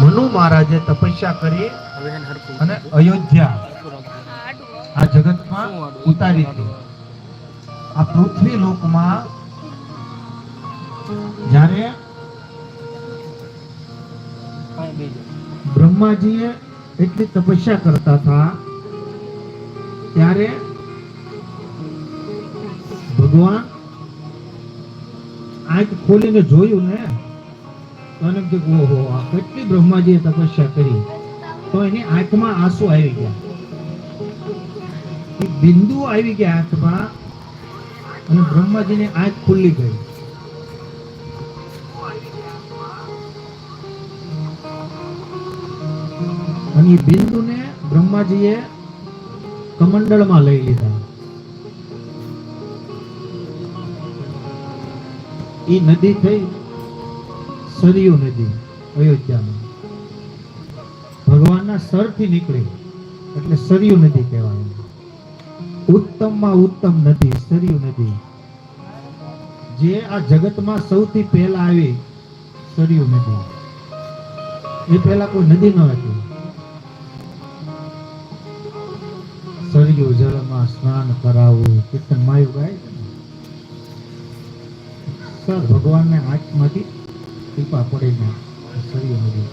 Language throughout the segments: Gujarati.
મનુ મહારાજે તપસ્યા કરી અને અયોધ્યા આ જગતમાં ઉતારી હતી. આ પૃથ્વી લોકમાં જ્યારે બ્રહ્માજીએ એટલી તપસ્યા કરતા હતા, ત્યારે ભગવાન આંખ ખોલીને જોયું ને થયું કે ઓહો આ કેટલી બ્રહ્માજીએ તપસ્યા કરી. તો એની આંખમાં આંસુ આવી ગયા. બિંદુ આવી ગયા આંખમાં અને બ્રહ્માજીની આંખ ખુલ્લી ગઈ અને એ બિંદુને બ્રહ્માજીએ કમંડળમાં લઈ લીધા. એ નદી થઈ સરયુ નદી, અયોધ્યામાં. ભગવાનના સરથી નીકળી, એટલે સરયુ નદી કહેવાય. ઉત્તમમાં ઉત્તમ નદી સરયુ નદી. જે આ જગતમાં સૌથી પહેલા આવી સરયુ નદી. એ પહેલા કોઈ નદી ન હતી. સરયુ જળમાં સ્નાન કરાવવું કીર્તન માયું ગાય સર, ભગવાનને આંખમાંથી ટીપા પડીને સરી નદી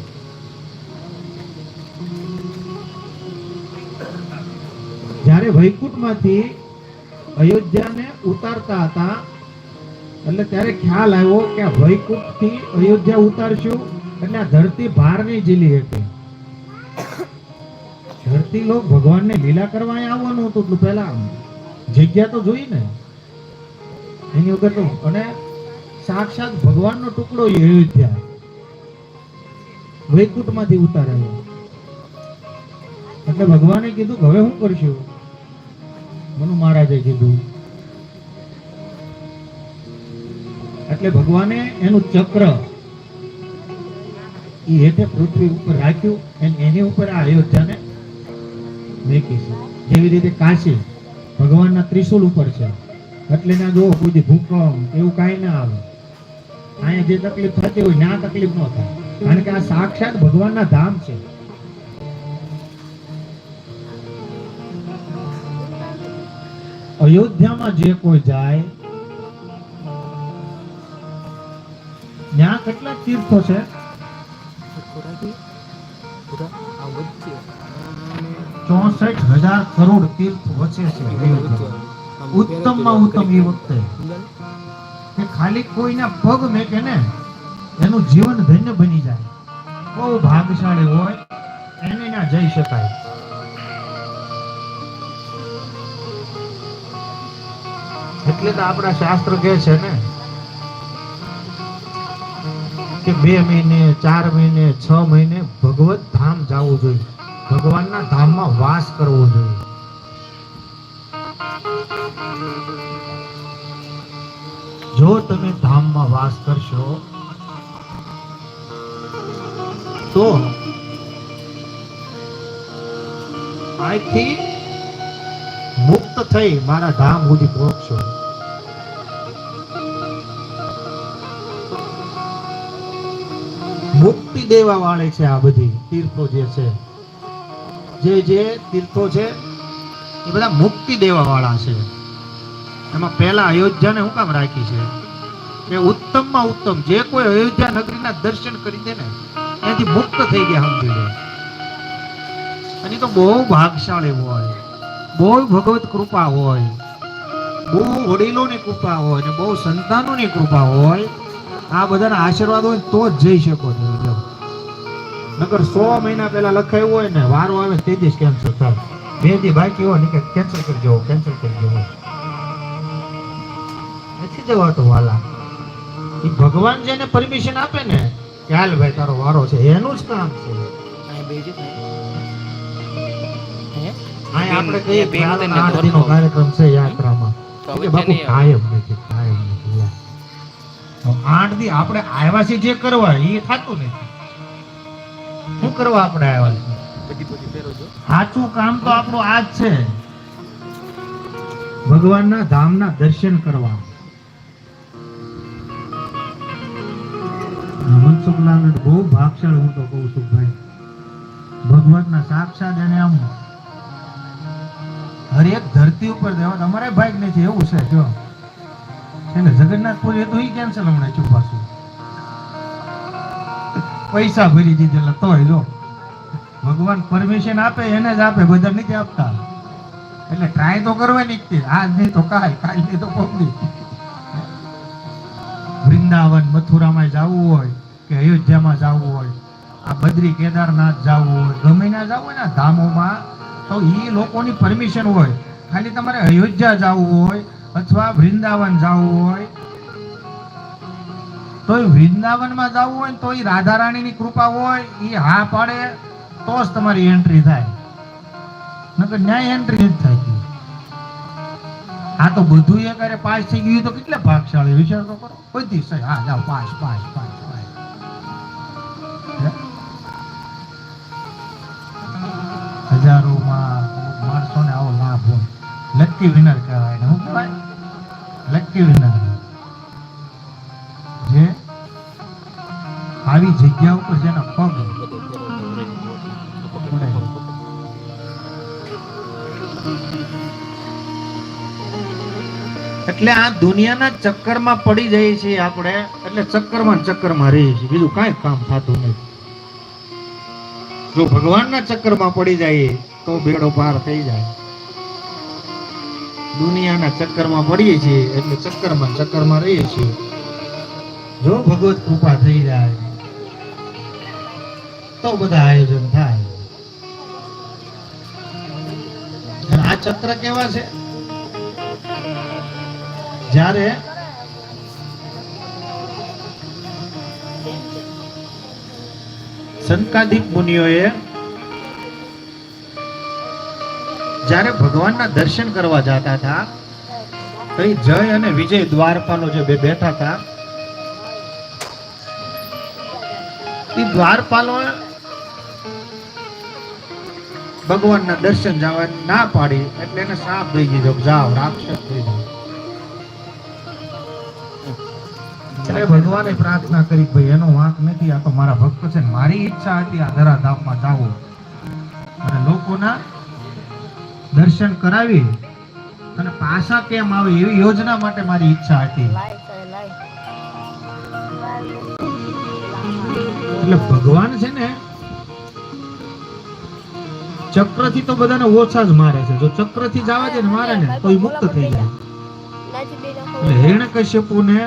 જ્યારે વૈકુંઠમાંથી અયોધ્યાને ઉતારતા હતા, એટલે ત્યારે ખ્યાલ આવ્યો કે વૈકુંઠથી અયોધ્યા ઉતારશું, એટલે આ ધરતી ભાર નહીં ઝીલી શકે ધરતી લોક ભગવાનને લીલા કરવા આવવાનું હતું, એટલું પહેલા. જગ્યા તો જોઈ ને. એની વગર તો, અને સાક્ષાત ભગવાનનો ટુકડો અયોધ્યા વૈકુંઠમાંથી ઉતારાયો એટલે ભગવાને કીધું હવે શું કરશું? મનુ મહારાજે કીધું, એટલે ભગવાને એનું ચક્ર એ હેઠે પૃથ્વી ઉપર રાખ્યું અને એની ઉપર આ અયોધ્યાને મેકી છે. જેવી રીતે કાશી ભગવાનના ત્રિશુલ ઉપર છે. એટલે ના જો કોઈ ભૂકંપ, એવું કાંઈ ના આવે. અહીંયા જે તકલીફ થતી હોય ના તકલીફ ન થાય કારણ કે આ સાક્ષાત ભગવાનના ધામ છે અયોધ્યામાં જે કોઈ જાય ત્યાં કેટલા તીર્થો છે. ચોસઠ હજાર કરોડ તીર્થ વચ્ચે છે. ઉત્તમમાં ઉત્તમ એ વખતે કે ખાલી કોઈના પગ મેકે ને એનું જીવન ધન્ય બની જાય. બહુ ભાગશાળી હોય, એને ના જઈ શકાય. એટલે તો આપણા શાસ્ત્ર કહે છે ને, કે બે મહિને, ચાર મહિને, છ મહિને ભગવત ધામ જવું જોઈએ. ભગવાનના ધામમાં વાસ કરવો જોઈએ. જો તમે ધામમાં વાસ કરશો, તો અહીંથી મુક્ત થઈ મારા ધામ સુધી પહોંચશો. મુક્તિ દેવા વાળે છે આ બધી તીર્થો જે છે. જે જે તીર્થો છે, એ બધા મુક્તિ દેવા વાળા છે. એમાં પહેલા અયોધ્યાને હું કામ રાખી છે? કે ઉત્તમમાં ઉત્તમ. જે કોઈ અયોધ્યા નગરીના દર્શન કરી દે ને એથી મુક્ત થઈ ગયા સમજી લે અને તો બહુ ભાગશાળી હોય. બહુ ભગવત કૃપા હોય. બહુ વડીલોની કૃપા હોય ને બહુ સંતાનોની કૃપા હોય. આ બધાના આશીર્વાદ હોય તો જ જઈ શકો છો નગર સો મહિના પહેલા લખાયું હોય ને, વારો આવે તે જ કેન્સલ થાય. બે દી બાકી હોય ને કે કેન્સલ કરી જવો કેન્સલ કરજો. નથી જવાતો વાલા. એ ભગવાન જેને પરમિશન આપે ને કે હાલ ભાઈ તારો વારો છે એનું જ કામ છે. આપણે કહીએ આઠ ધોરણો. કાર્યક્રમ છે યાત્રામાં. કે બાપુ કાયમ નથી કાયમ નથી આઠ દી આપણે આવ્યા છે જે કરવા એ થતું નથી. શું કરવા આપણે આવ્યા છો. સાચું કામ તો આપણું આ જ છે. ભગવાનના ધામના દર્શન કરવા. મનસુખલાલ બહુ ભાગશાળ હું તો કહું છું ભાઈ. ભગવતના સાક્ષાત એને આમ હરેક ધરતી ઉપર દેવા અમારે ભાઈ નથી, એવું છે, જો. એને જગન્નાથપુરી એ તો ઈ કેન્સલ હમણાં ચૂપાશું પૈસા ભરી દીધેલા તોય, જો. ભગવાન પરમિશન આપે, એને જ આપે, બધા નથી આપતા. એટલે ટ્રાય તો કરવાની જ આજ નહીં તો કાલ કાલ નહીં તો પગડી વૃંદાવન મથુરામાં જવું હોય. કે અયોધ્યામાં જવું હોય, આ બદ્રી કેદારનાથ જવું હોય, ગમે ના જવું હોય ને ધામોમાં, તો એ લોકોની પરમિશન હોય. ખાલી તમારે અયોધ્યા જવું હોય અથવા વૃંદાવન જવું હોય. તો એ વૃંદાવનમાં જવું હોય તો એ રાધા રાણીની કૃપા હોય એ હા પાડે તો જ તમારી એન્ટ્રી થાય. નકર ન્યાય એન્ટ્રી જ થાય આ તો બધું એ કરે પાસ થઈ ગયું તો કેટલા ભાગશાળી વિચાર તો કરો બધી હા, જાઓ pass pass pass. Lucky winner કહેવાય ને લકી વિનર જે આવી જગ્યા ઉપર જેનો પગ એટલે આ દુનિયાના ચક્કરમાં પડી જઈએ છીએ આપણે. એટલે ચક્કરમાં ચક્કરમાં રહીએ છીએ બીજું કાંઈ કામ થતું નથી. જો ભગવાનના ચક્કરમાં પડી જઈએ તો બેડો પાર થઈ જાય. દુનિયાના ચક્કરમાં પડીએ છીએ એટલે ચક્કરમાં ચક્કરમાં રહીએ છીએ. જો ભગવત કૃપા થઈ જાય, તો બધા આયોજન થાય. આ ચક્ર કેવા છે? જ્યારે સંકાદિક મુનિઓએ જ્યારે ભગવાનના દર્શન કરવા જતા હતા, તો એ જય અને વિજય દ્વારપાલો જે બે બેઠા હતા, એ દ્વારપાલો ભગવાનના દર્શન જવા ના પાડી, એટલે એને સાપ દઈ દીધો જાઓ, રાક્ષસ થઈ જાઓ ભગવાને પ્રાર્થના કરી ભાઈ, એનો વાંક નથી, આ તો મારા ભક્ત છે મારી ઈચ્છા હતી આ ધરાધામમાં જાવું. અને લોકોના દર્શન કરાવી અને પાછા કેમ આવે એવી યોજના માટે મારી ઈચ્છા હતી. એટલે ભગવાન છે ને ચક્રથી તો બધાને ઓછા જ મારે છે. જો ચક્રથી જવા દે ને મારે ને, તો એ મુક્ત થઈ જાય. એટલે હિરણ્યકશ્યપુ ને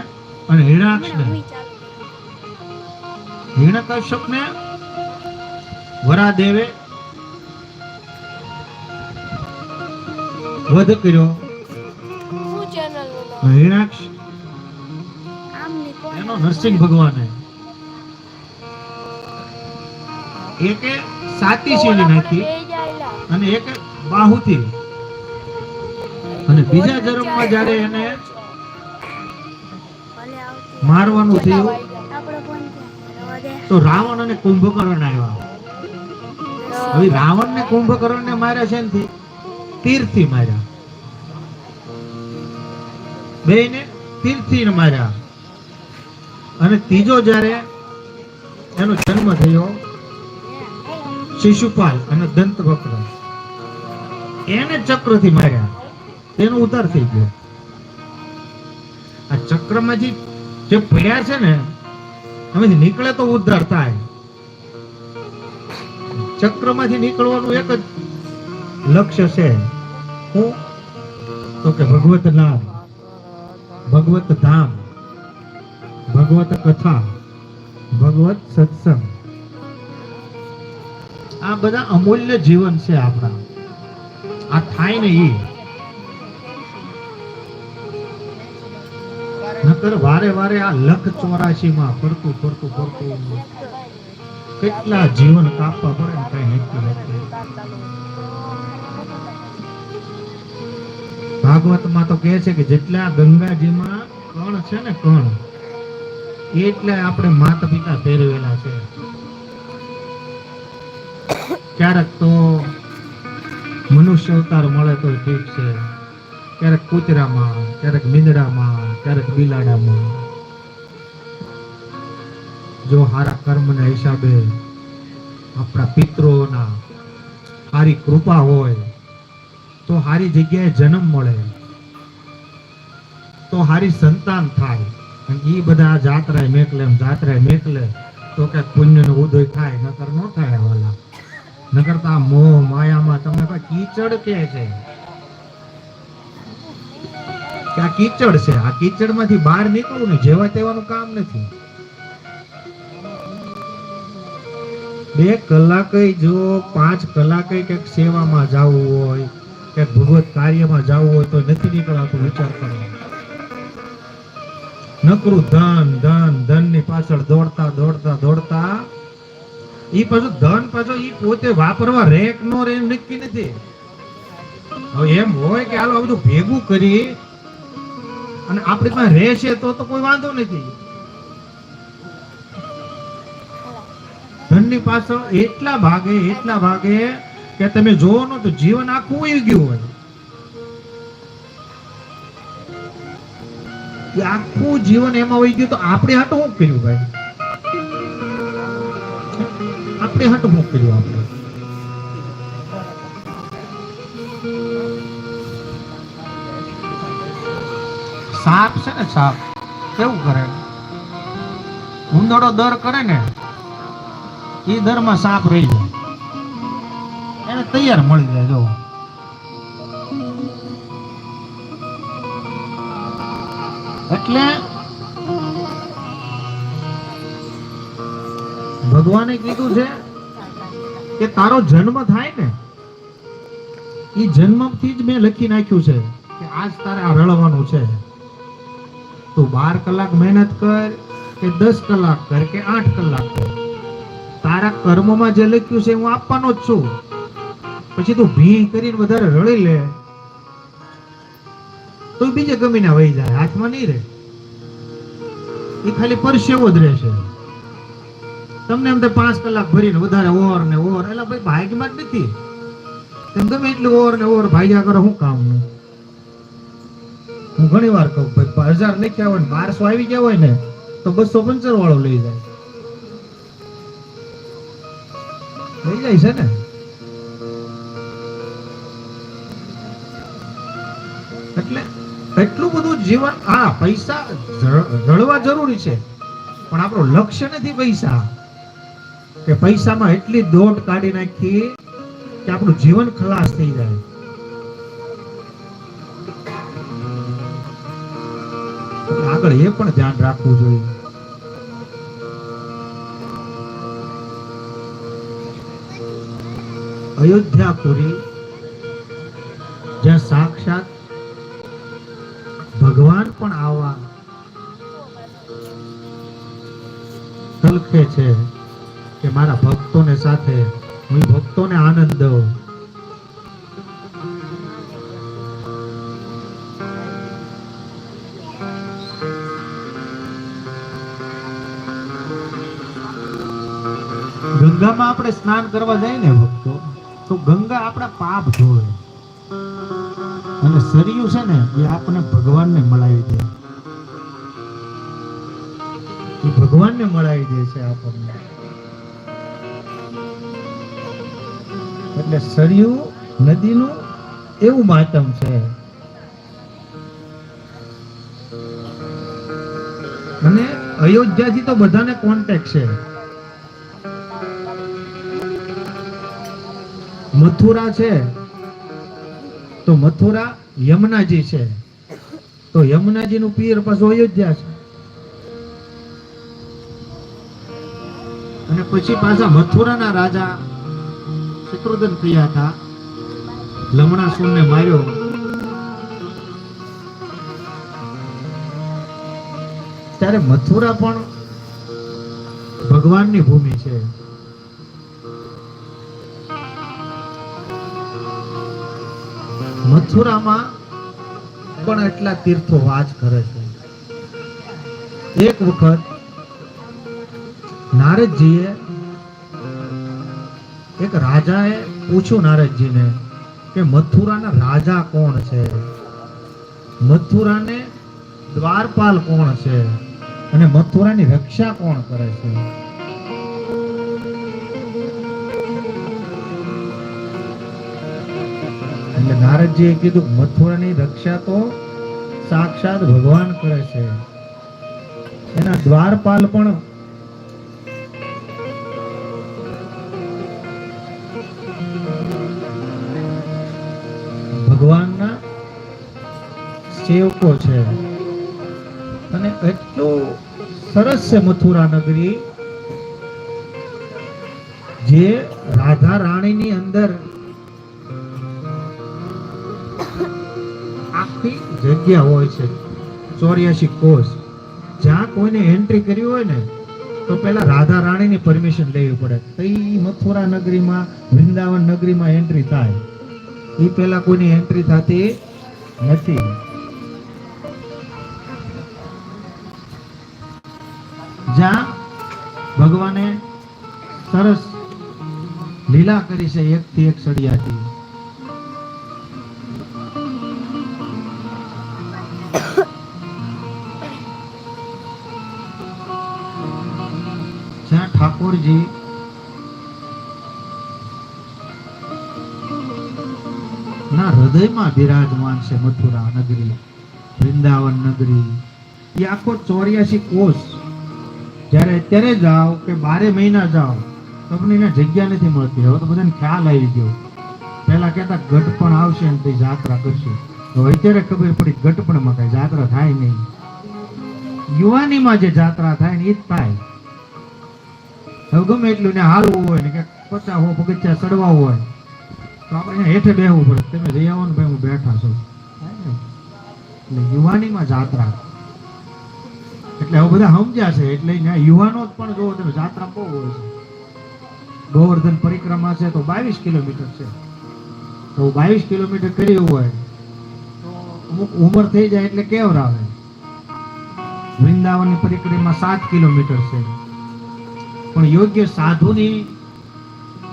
અને હિરણાક્ષ ને હિરણ્યકશ્યપ ને વરાદેવે વધ કર્યો. અને હિરણાક્ષ એનો નરસિંહ ભગવાને. એકે સાતી શૈલી નાખી અને એક બાહુથી. અને બીજા જન્મમાં જ્યારે એને મારવાનું થયું તો રાવણ અને કુંભકર્ણ આવ્યા. હવે રાવણ ને કુંભકર્ણ ને માર્યા છે ને તીરથી માર્યા. બે ને તીરથી માર્યા. અને ત્રીજો જ્યારે એનો જન્મ થયો, શિશુપાલ અને દંતવક્ર એને ચક્રથી માર્યા. તેનો ઉતાર થઈ ગયો. આ ચક્રમાંથી જે પડ્યા છે ને, એમાંથી નીકળે તો ઉદ્ધાર થાય. ચક્રમાંથી નીકળવાનું એક જ લક્ષ્ય છે. હું તો કે ભગવત નામ, ભગવત ધામ, ભગવત કથા, ભગવત સત્સંગ. આ બધા અમૂલ્ય જીવન છે આપણા. આ થાય ને એ. નકર વારે વારે આ લખ ચોરાશી માં ફરતું ફરતું ફરતું. કેટલા જીવન કાપવા પડે ને કઈ નક્કી નથી ભાગવતમાં તો કહે છે કે જેટલા ગંગાજીમાં કણ છે ને કણ, એટલે આપણે માતા પિતા ફેરવેલા છે. ક્યારેક તો મનુષ્ય અવતાર મળે તો ઠીક છે. ક્યારેક કૂતરામાં, ક્યારેક મીંદડામાં, ક્યારેક બિલાડામાં. જો સારા કર્મના હિસાબે આપણા પિતૃઓના સારી કૃપા હોય તો સારી જગ્યાએ જન્મ મળે. તો સારી સંતાન થાય. અને એ બધા જાત્રાએ મેકલે જાત્રાએ મેકલે, તો કે પુણ્યનો ઉદય થાય, નકર ન થાય વાલા નકર તો આ મોહ માયામાં તમને કોઈ કીચડ કે છે. આ કીચડ છે. આ કીચડમાંથી બહાર નીકળવું ને જેવા તેવાનું કામ નથી. બે કલાકે જો પાંચ કલાકે કંઈક સેવામાં જવું હોય કે ભગવત કાર્યમાં જવું હોય તો નથી નીકળાતું વિચાર કરો નકરું ધન ધન ધનની પાછળ દોડતા દોડતા દોડતા, ઈ પાછું ધન પાછો ઈ પોતે વાપરવા રેક નો રે નક્કી નથી. હવે એમ હોય કે હાલો બધું ભેગું કરી અને આપણી પાસે રહેશે તો તો કોઈ વાંધો નથી. ધનની પાછળ એટલા ભાગે એટલા ભાગે કે તમે જોવો ને તો જીવન આખું વહી ગયું હોય. આખું જીવન એમાં વહી ગયું તો આપણે હાટ શું કર્યું ભાઈ? આપણે હાટ શું કર્યું આપણે? સાપ છે ને સાપ, કેવું કરે? ઉંદરડો દર કરે ને એ દરમાં સાપ રહી જાય. તૈયાર મળી જાય, જો. એટલે ભગવાને કીધું છે કે તારો જન્મ થાય ને એ જન્મથી જ મેં લખી નાખ્યું છે કે આજ તારે આ રળવાનું છે. તું બાર કલાક મહેનત કર કે દસ કલાક કર કે આઠ કલાક કર. તારા કર્મમાં જે લખ્યું છે હું આપવાનો જ છું. પછી તું ભી કરીને વધારે રળી લે. તો બીજે ગમીને વહી જાય, હાથમાં નહીં રહે. એ ખાલી પરસેવો જ રહેશે તમને એમ તો પાંચ કલાક ભરીને વધારે ઓવર ને ઓવર એટલે ભાઈ ભાગ્યમાં જ નથી. તેમ ગમે એટલું ઓવર ને ઓવર ભાગ્યા કરો શું કામનું હું ઘણી વાર કહું, ભાઈ હજાર લખ્યા હોય ને બારસો આવી ગયા હોય ને, તો બસો પંચર વાળો લઈ જાય. લઈ જાય છે ને? જીવન હા પૈસા રળવા જરૂરી છે. પણ આપણું લક્ષ્ય નથી પૈસા. કે પૈસામાં એટલી દોટ કાઢી નાખી કે આપણું જીવન ખલાસ થઈ જાય. આગળ એ પણ ધ્યાન રાખવું જોઈએ. અયોધ્યાપુરી જ્યાં સાક્ષાત તલખે છે કે મારા ભક્તોને સાથે હું ભક્તોને આનંદ દઉં. ગંગામાં આપણે સ્નાન કરવા જાય ને ભક્તો, તો ગંગા આપણા પાપ ધોવે. અને સરિયું છે ને એ આપણે ભગવાનને મળાવી દે. એ ભગવાનને મળાવી દે છે આપણને. એટલે સરયું નદીનું એવું માતમ છે. અને અયોધ્યાથી તો બધાને કોન્ટેક્ટ છે. મથુરા છે. તો મથુરા યમુનાજી છે. તો યમુનાજી નું પીર પાછું અયોધ્યા છે. પછી પાછા મથુરાના રાજા શત્રુઘ્ન થયા હતા. લમણાસુરને માર્યો. ત્યારે મથુરા પણ ભગવાનની ભૂમિ છે. મથુરામાં પણ એટલા તીર્થો વાસ કરે છે. એક વખત નારદજીએ એક રાજાએ પૂછ્યું નારદજીને કે, મથુરાના રાજા કોણ છે? મથુરાને દ્વારપાલ કોણ છે? અને મથુરાની રક્ષા કોણ કરે છે? એટલે નારદજીએ કીધું, મથુરાની રક્ષા તો સાક્ષાત ભગવાન કરે છે. એના દ્વારપાલ પણ સેવકો છે. અને એટલું સરસ છે મથુરા નગરી જે રાધા રાણીની અંદર આખી જગ્યા હોય છે. ચોર્યાસી કોષ જ્યાં કોઈને એન્ટ્રી કરવી હોય ને, તો પેલા રાધા રાણીની પરમિશન લેવી પડે. તો ઈ મથુરા નગરીમાં, વૃંદાવન નગરીમાં એન્ટ્રી થાય. એ પેલા કોઈની એન્ટ્રી થતી નથી. જ્યાં ભગવાને સરસ લીલા કરી છે એક થી એક સળિયાથી. જ્યાં ઠાકોરજી ના હૃદયમાં બિરાજમાન છે મથુરા નગરી, વૃંદાવન નગરી, એ આખો ચોર્યાસી કોષ જ્યારે અત્યારે જાઓ કે બારે મહિના જાઓ, તમને એને જગ્યા નથી મળતી. હવે તો બધાને ખ્યાલ આવી ગયો. પહેલા કહેતા પણ આવશે ને તે જાત્રા કરશે. હવે અત્યારે ખબર પડી ગટપણમાં કઈ જાત્રા થાય નહીં. યુવાનીમાં જે જાત્રા થાય ને એ જ થાય. હવે ગમે એટલું ને હાલવું હોય ને કે પચાસ હો પગથિયા ચડવા હોય, તો આપણે હેઠે બેહવું પડે. તમે જઈ આવો ને ભાઈ, હું બેઠા છું? એટલે યુવાનીમાં જાત્રા. એટલે હવે બધા સમજ્યા એટલે ત્યાં યુવાનો જ પણ જોવો તમે, જાત્રા બહુ હોય છે. ગોવર્ધન પરિક્રમા છે તો બાવીસ કિલોમીટર છે. તો બાવીસ કિલોમીટર કરી હોય. તો અમુક ઉંમર થઈ જાય એટલે કેવર આવે વૃંદાવનની પરિક્રમા સાત કિલોમીટર છે. પણ યોગ્ય સાધુની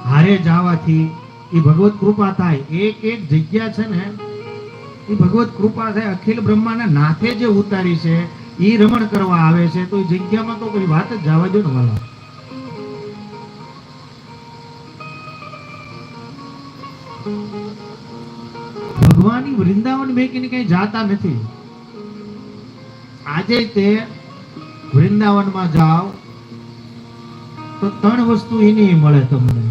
હારે જવાથી એ ભગવત કૃપા થાય. એક એક જગ્યા છે ને એ ભગવત કૃપા થાય. અખિલ બ્રહ્માના નાથે જે ઉતારી છે એ રમણ કરવા આવે છે તો જગ્યામાં તો કોઈ વાત જ જવા દો ને વાલા. ભગવાન વૃંદાવન મેકીને કઈ જાતા નથી. આજે તે વૃંદાવનમાં જાઓ તો ત્રણ વસ્તુ એની મળે તમને.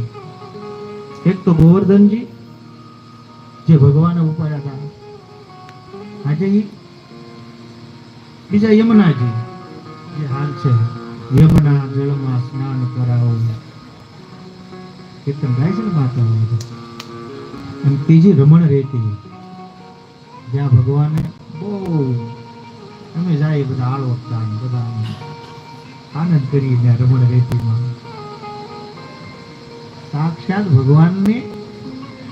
એક તો ગોવર્ધનજી, જે ભગવાન ઉપાડ્યા હતા. આજે બીજા યમુનાજી. જે હાલ છે. યમુના, જળમાં સ્નાન કરાવો. કીર્તન ગાય છે ને માતા અને ત્રીજી રમણ રેતી. જ્યાં ભગવાને બહુ અમે જાય બધા આળવતા વખતા બધા આનંદ કરી ત્યાં રમણ રેતીમાં. સાક્ષાત ભગવાનને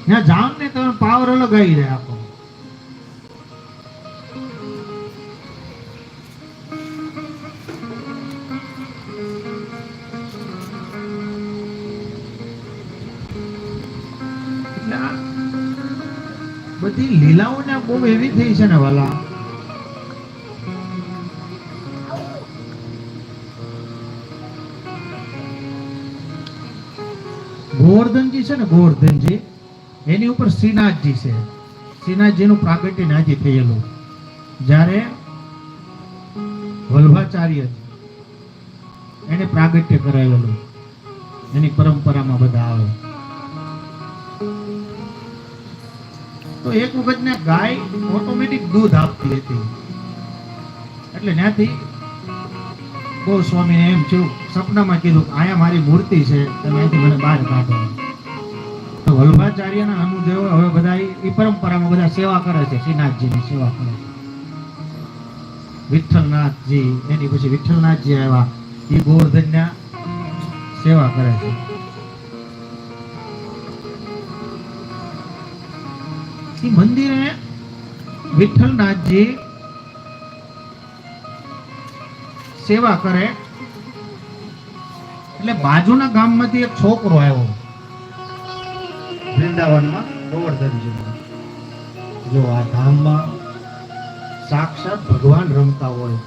ત્યાં જામ ને તમે પાવર આવી બહુ એવી થઈ છે ને વાલા. ગોવર્ધનજી છે ને ગોવર્ધનજી, એની ઉપર શ્રીનાથજી છે. શ્રીનાથજીનું પ્રાગટ્ય નાજી થયેલું. જ્યારે વલ્ભાચાર્ય એને પ્રાગટ્ય કરાવેલું. એની પરંપરામાં બધા આવે. તો એક વખત ને ગાય ઓટોમેટિક દૂધ આપતી હતી. એટલે ત્યાંથી ગોસ્વામીને એમ થયું, સપનામાં કીધું અહીંયા મારી મૂર્તિ છે, તમે અહીંથી મને બહાર કાઢો. તો વલ્ભાચાર્યના અનુદેવો હવે બધા ઈ પરંપરામાં બધા સેવા કરે છે, શ્રીનાથજીની સેવા કરે છે. વિઠ્ઠલનાથજી, એની પછી વિઠ્ઠલનાથજી આવ્યા એ ગોવર્ધનના સેવા કરે છે. એ મંદિરે વિઠ્ઠલનાથજી સેવા કરે. એટલે બાજુના ગામમાંથી એક છોકરો આવ્યો. વૃંદાવનમાં ગોવર્ધનજીમાં જો આ ધામમાં સાક્ષાત ભગવાન રમતા હોય